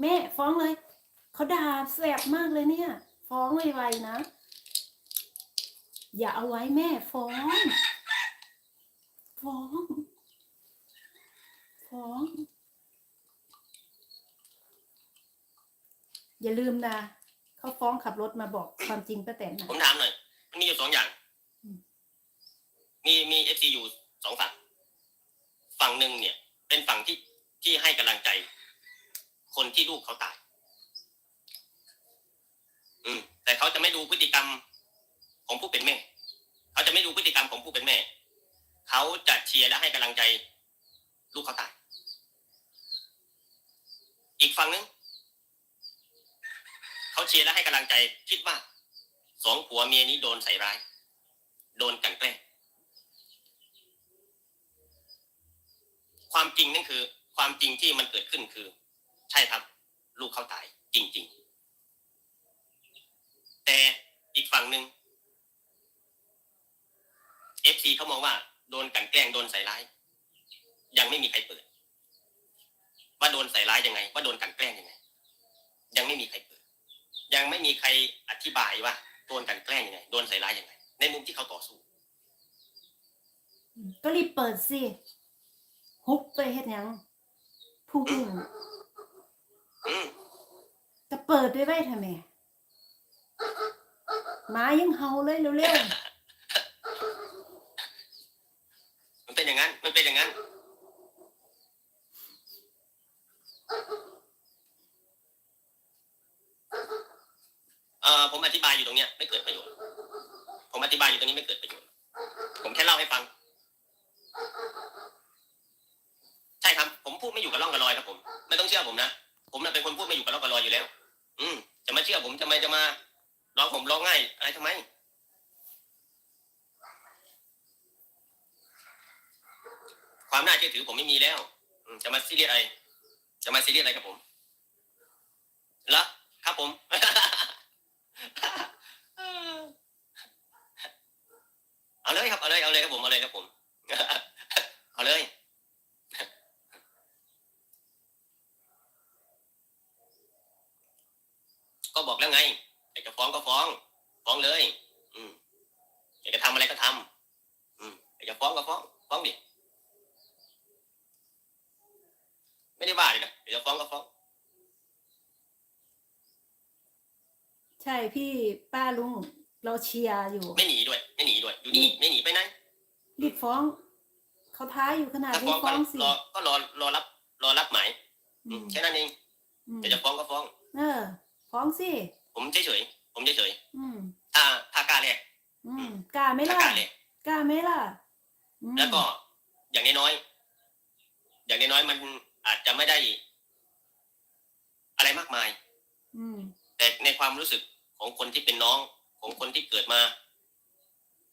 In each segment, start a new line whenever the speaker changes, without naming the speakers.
แม่ฟ้องเลยเขาด่าแสบมากเลยเนี่ย ฟ้องไวๆนะ อย่าเอาไว้แม่ฟ้อง ฟ้อง ฟ้อง อย่าลืมนะเขาฟ้องขับรถมาบอกความจริงป้าแตนนะ
ผมถามหน่อยมันมีอยู่สองอย่าง
อืม
มีมีเอฟซีอยู่สองฝั่ง ฝั่งหนึ่งเนี่ย เป็นฝั่งที่ที่ให้กำลังใจ คนที่ลูกเขาตาย อืม แต่เขาจะไม่ดูพฤติกรรมของผู้เป็นแม่ เขาจะไม่ดูพฤติกรรมของผู้เป็นแม่ เขาจะเชียร์และให้กำลังใจ ลูกเขาตาย อีกฝั่งหนึงเขาเชียร์และให้กำลังใจ คิดว่าสองผัวเมียนี้โดนใส่ร้าย โดนกันแกล้งความจริงนั่นคือ ความจริงที่มันเกิดขึ้นคือ ใช่ครับ ลูกเขาตายจริง ๆ แต่อีกฝั่งหนึ่งเอฟซีเขามองว่าโดนกลันแกล้งโดนใส่ร้าย ยังไม่มีใครเปิด ว่าโดนใส่ร้ายยังไง ว่าโดนกลันแกล้งยังไง ยังไม่มีใครเปิด ยังไม่มีใครอธิบายว่าโดนกลันแกล้งยังไงโดนใส่ร้ายยังไง ในมุมที่เขาต่อสู้
ก็รีบเปิดสิฮุบไปเฮ็ดหยังผู้หญิง
อืม
จะเปิดได้ไว้ทำไมหมายังเห่าเลยเร็วๆ
มันเป็นอย่างนั้น มันเป็นอย่างนั้น เอ่อผมอธิบายอยู่ตรงเนี้ยไม่เกิดประโยชน์ ผมอธิบายอยู่ตรงนี้ไม่เกิดประโยชน์ ผมแค่เล่าให้ฟัง ใช่ครับ ผมพูดไม่อยู่กับร่องกับรอยครับผม ไม่ต้องเชื่อผมนะ ผมน่ะเป็นคนพูดไม่อยู่กับร่องกับรอยอยู่แล้ว อืม จะมาเชื่อผมจะมาจะมาร้องผมร้องง่ายอะไรทำไมความน่าเชื่อถือผมไม่มีแล้วอืมจะมาซีเรียสอะไร จะมาซีเรียสอะไรกับผมเหรอครับผม เอาเลยครับ เอาเลย เอาเลยครับผม เอาเลยครับผม เอาเลย ก็ บอกแล้วไงอยากจะฟ้องก็ฟ้อง ฟ้องเลย อืมอยากจะทำอะไรก็ทำอืมอยากจะฟ้องก็ฟ้อง ฟ้องดิไม่ได้ว่าเลยนะเดี๋ยวจะฟ้องก็ฟ้อง
ๆใช่พี่ป้าลุงเราเชียร์อยู่
ไม่หนีด้วย ไม่หนีด้วย อยู่นี่ไม่หนีไปไหน
รีบฟ้องเขาท้าอยู่ขนาด
ถ้า
นี้
ฟ้อง
ฟ้
ก็
องสิ
รอก็รอรอรับ รอรับหมาย
อื
อื
ม
มแค่นั้นเอง
อืม
เดี๋ยวจะฟ้องก็ฟ้อง
เออ ฟ้องสิ
ผมเฉยเฉยๆผมเฉยเฉย
อืม
ๆถ้าถ้ากล้าแลก
อืมกล้าไหม่
ถ้า
ล่ะ
กล้าแลก
กล้าไหม่ล่ะอืม
แล้วก็อย่างน้อยๆอย่างน้อยๆมันอาจจะไม่ได้ อะไรมากมาย
อืม
แต่ในความรู้สึกของคนที่เป็นน้องของคนที่เกิดมา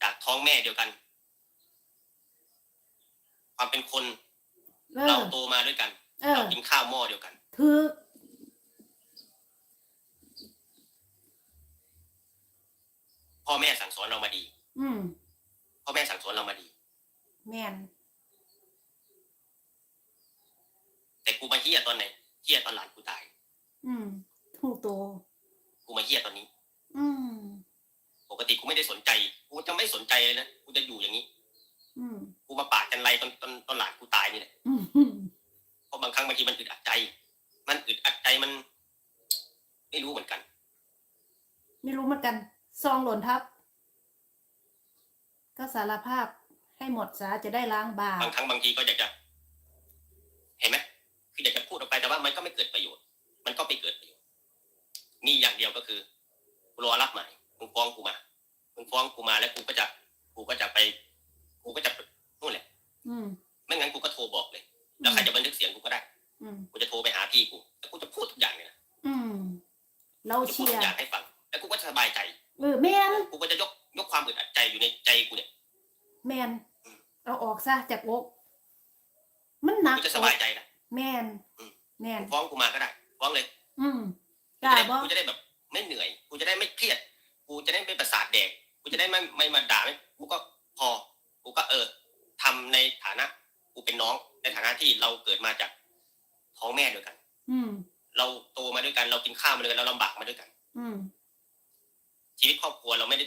จากท้องแม่เดียวกัน ความเป็นคน
เอ
เรา
อ
โตมาด้วยกัน
เออ
เรากินข้าวหม้อเดียวกัน
ถือ
พ่อแม่สั่งสอนเรามาดี
อืม
พ่อแม่สั่งสอนเรามาดี
แม่น
แต่กูมาเฮี้ยตอนไหนเฮี้ยตอนหลานกูตาย
อืมถูกโต
กูมาเฮี้ยตอนนี้
อืม
ปกติกูไม่ได้สนใจ กูจะไม่สนใจเลยนะ กูจะอยู่อย่างนี้
อืม
กูมาปาดกันไรตอนตอนตอนหลานกูตายนี่แหละ
อืม
เพราะบางครั้งบางทีมันอึดอัดใจ มันอึดอัดใจมัน ไม่รู้เหมือนกัน
ไม่รู้เหมือนกัน ซองหล่นทับ ก็สารภาพให้หมดซะจะได้ล้างบาป
บางครั้งบางทีก็อยากจะ เห็นไหมคืออยากจะพูดออกไปแต่ว่ามันก็ไม่เกิดประโยชน์ มันก็ไม่เกิดประโยชน์ มีอย่างเดียวก็คือกูรอรับหมายมึงฟ้องกูมามึงฟ้องกูมาแล้วกูก็จะกูก็จะไป กูก็จะนู่นแหละ
อืม
ไม่งั้นกูก็โทรบอกเลย แล้วใครจะบันทึกเสียงกูก็ได้
อืม
กูจะโทรไปหาพี่กูแล้วกูจะพูดทุกอย่างเลยนะ
อืมเรา
กูจะพู
เชี
ด
ย
ทุ
ร์
กอย่างให้ฟัง แล้วกูก็สบายใจ
เเออแมน
กูก็จะยกยกความอึดอัดใจอยู่ในใจกูเนี่ย
แมนเอาออกซะจากอกมันหนัก
กูจะสบายใจนะ
แมนแมน
ฟ้องกูมาก็ได้ฟ้องเลย
อืมกล้าบ่
กูจะได้แบบไม่เหนื่อย กูจะได้ไม่เครียด กูจะได้ไม่ประสาทแดก กูจะได้ไม่ไม่มาด่าไม่กูก็พอ กูก็เออ ทำในฐานะ กูเป็นน้อง ในฐานะที่เราเกิดมาจากท้องแม่ด้วยกัน
อืม
เราโตมาด้วยกัน เรากินข้าวมาด้วยกัน เราลำบากมาด้วยกัน
อืม
ชีวิตครอบครัวเราไม่ได้